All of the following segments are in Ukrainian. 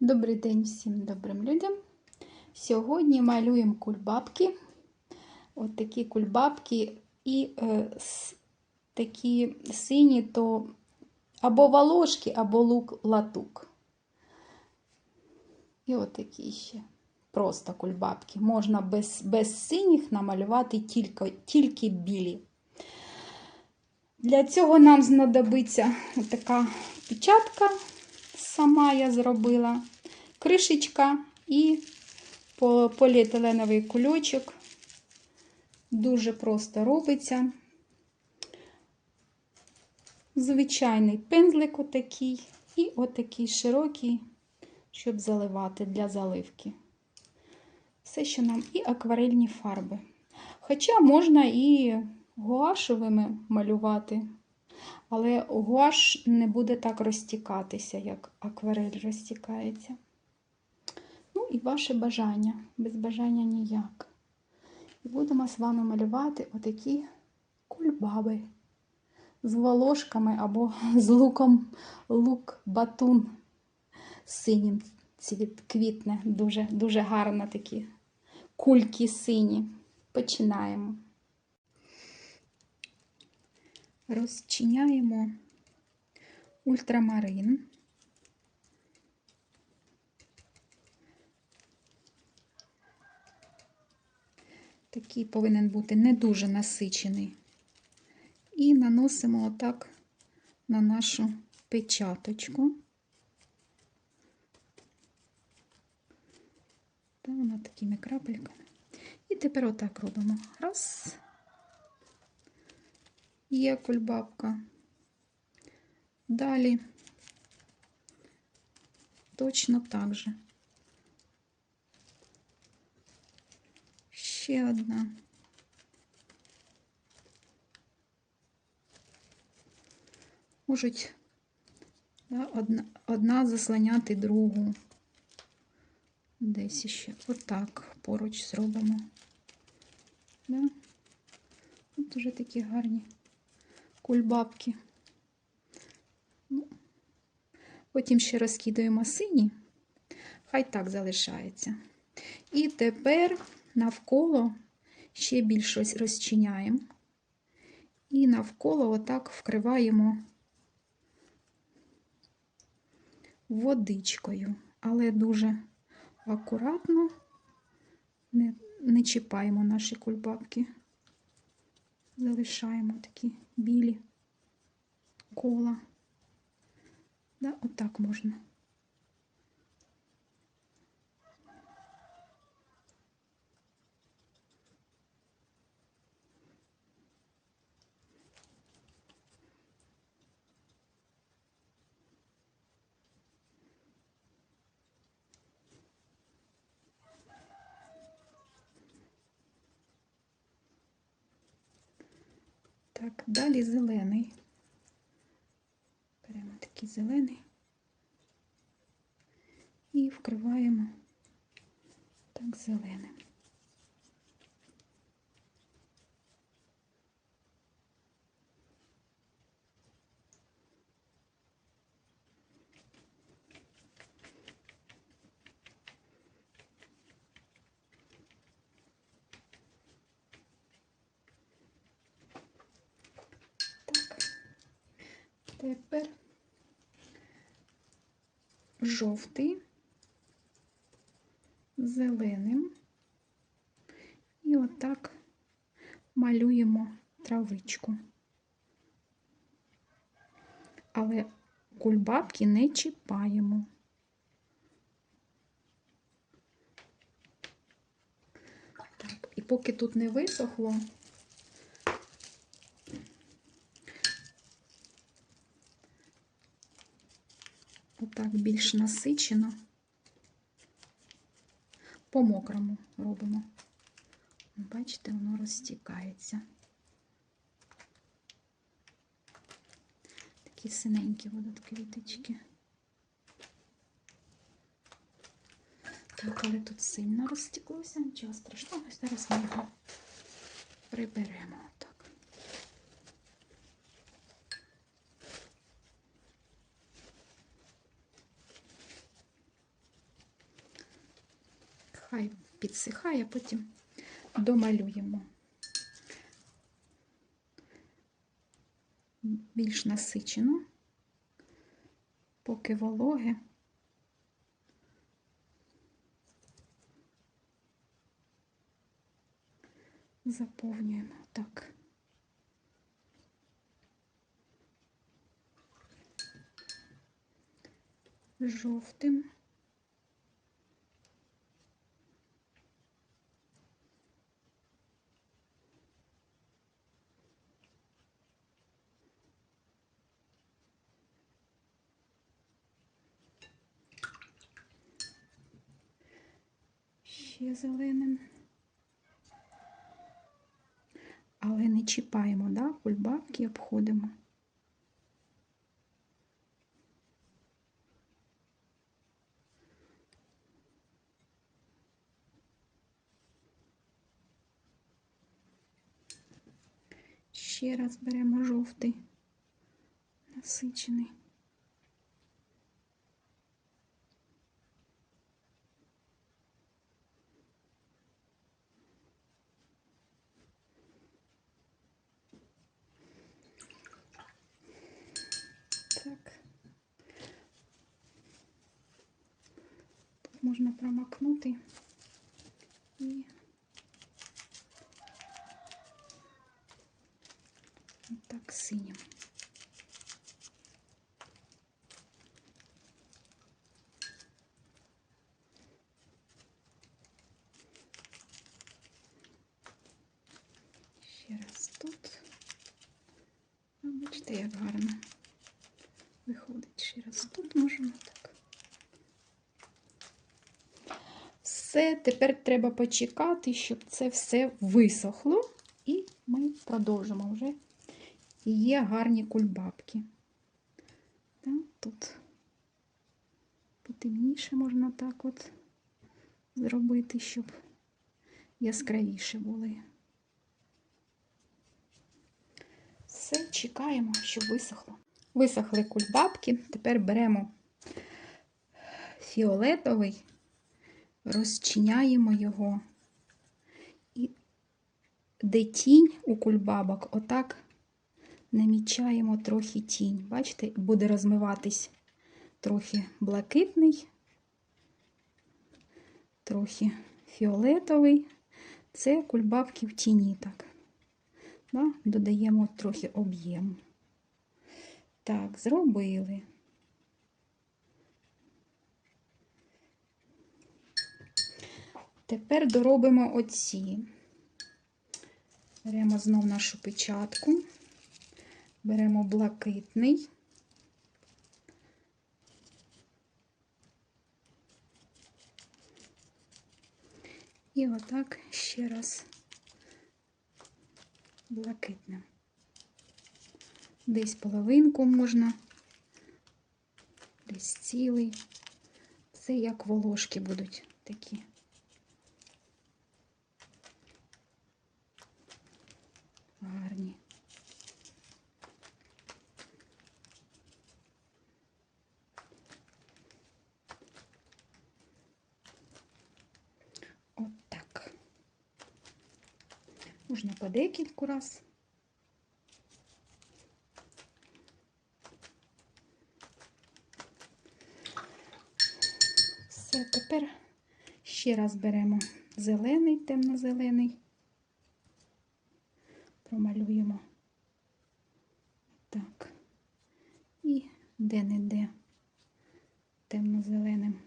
Добрий день всім добрим людям. Сьогодні малюємо кульбабки. От такі кульбабки і е, с- такі сині, то або волошки, або лук-латук. І от такі ще просто кульбабки. Можна без, без синіх намалювати тільки, тільки білі. Для цього нам знадобиться така печатка, сама я зробила, кришечка і поліетиленовий кульочок. Дуже просто робиться. Звичайний пензлик отакий і отакий широкий, щоб заливати для заливки. Все, що нам і акварельні фарби. Хоча можна і гуашевими малювати, але гуаш не буде так розтікатися, як акварель розтікається. Ну і ваше бажання. Без бажання ніяк. І будемо з вами малювати отакі кульбаби з волошками або з луком лук-батун синім цвіт квітне. Дуже, дуже гарно такі кульки сині. Починаємо. Розчиняємо ультрамарин. Такий повинен бути не дуже насичений. І наносимо отак на нашу печаточку. Та вона такими крапельками. І тепер отак робимо. Раз. Є кульбабка. Далі точно так же. Ще одна. Можуть да, одна, одна заслоняти другу. Десь ще отак поруч зробимо. Да? От уже такі гарні кульбабки. Ну, Потім ще розкидаємо сині, хай так залишається. І тепер навколо ще більше розчиняємо. І навколо отак вкриваємо водичкою, але дуже акуратно не, не чіпаємо наші кульбабки. Залишаємо такі білі кола. Да, отак можна. Так, далі зелений. Беремо такий зелений і вкриваємо так зеленим. Тепер жовтий, зеленим. І отак малюємо травичку. Але кульбабки не чіпаємо. Так, і поки тут не висохло, отак більш насичено. По мокрому робимо. Бачите, воно розтікається. Такі синенькі будуть квіточки. Так, але тут сильно розтеклося, нічого страшного, зараз ми його приберемо. Так. Хай підсихає, потім домалюємо. Більш насичено, поки вологе. Заповнюємо так. Жовтим. Ще зеленим. Але не чіпаємо, да? кульбабки обходимо. Ще раз беремо жовтий, насичений. Можна промакнути і так синім. Ще раз тут. Бачите, як гарно виходить. Ще раз тут можемо Все, тепер треба почекати, щоб це все висохло, і ми продовжимо вже. Є гарні кульбабки. Тут потемніше можна так от зробити, щоб яскравіше були. Все, чекаємо, щоб висохло. Висохли кульбабки. Тепер беремо фіолетовий, розчиняємо його. І де тінь у кульбабок, отак намічаємо трохи тінь. Бачите, буде розмиватись трохи блакитний, трохи фіолетовий. Це кульбабки в тіні так. Да? Додаємо трохи об'єму. Так, зробили. Тепер доробимо оці. Беремо знов нашу печатку, беремо блакитний. І отак ще раз блакитним. Десь половинку можна, десь цілий. Це як волошки будуть такі. Гарні. От так. Можна по декільку раз. Все, тепер ще раз беремо зелений, темно-зелений, промалюємо так. І де-не-де темно-зеленим.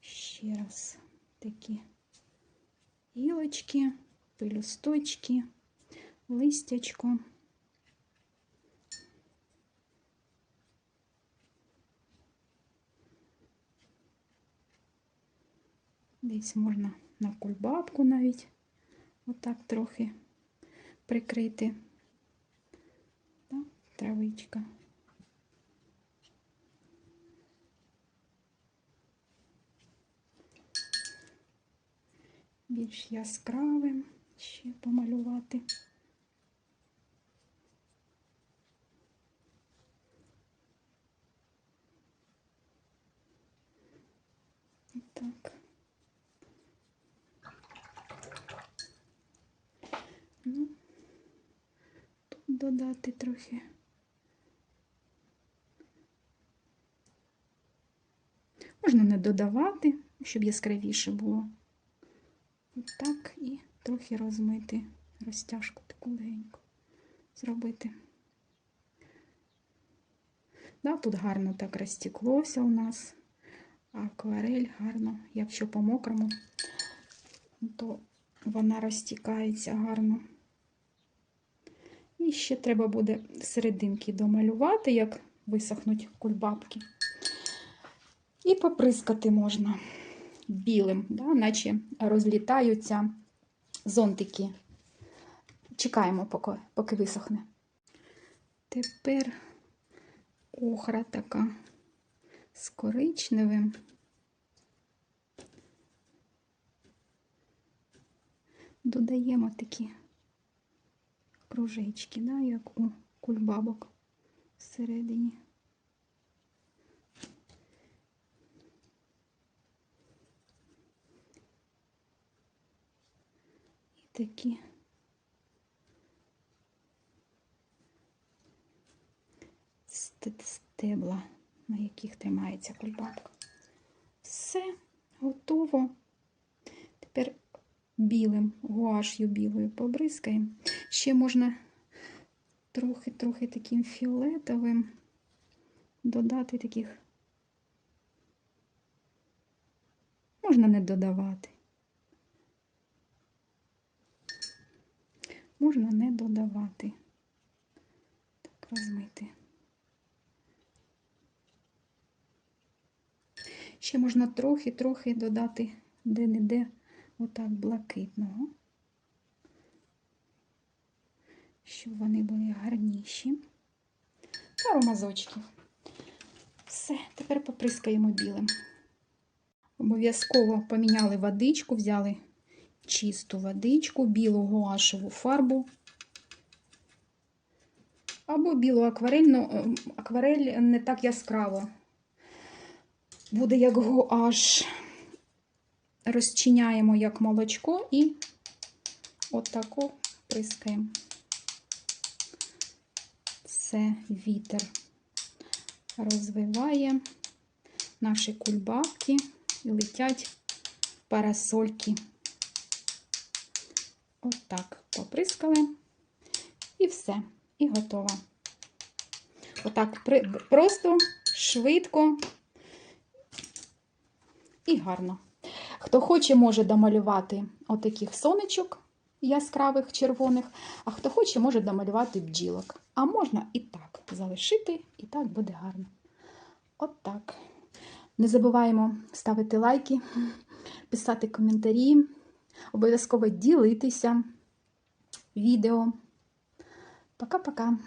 Ще раз такі гілочки, пелюсточки, листячко. Десь можна на кульбабку навіть отак трохи прикрити. Так, травичка. Більш яскравим ще помалювати. Так. Додати трохи. Можна не додавати, щоб яскравіше було. Отак і трохи розмити, розтяжку таку легеньку зробити. Да, тут гарно так розтеклося у нас. Акварель гарно, якщо по мокрому, то вона розтікається гарно. І ще треба буде серединки домалювати, як висохнуть кульбабки. І поприскати можна білим, да, наче розлітаються зонтики. Чекаємо, поки, поки висохне. Тепер охра така з коричневим. Додаємо такі кружечки, да, як у кульбабок всередині. І такі ст- стебла, на яких тримається кульбабка. Все готово. Тепер білим гуаш'ю білою побризкаємо. Ще можна трохи-трохи таким фіолетовим додати таких. Можна не додавати. Можна не додавати. Так, розмити. Ще можна трохи-трохи додати де-не-де отак блакитного, щоб вони були гарніші. Пару мазочків. Все, тепер поприскаємо білим. Обов'язково поміняли водичку, взяли чисту водичку, білу гуашеву фарбу. Або білу акварельну, ем, акварель не так яскраво. Буде як гуаш. Розчиняємо як молочко і отако прискаємо. Це вітер розвиває наші кульбабки і летять парасольки. Отак поприскали. І все, і готово. Отак просто, швидко і гарно. Хто хоче, може домалювати отаких сонечок яскравих червоних, а хто хоче, може домалювати бджілок. А можна і так залишити, і так буде гарно. От так. Не забуваємо ставити лайки, писати коментарі, обов'язково ділитися відео. Пока-пока!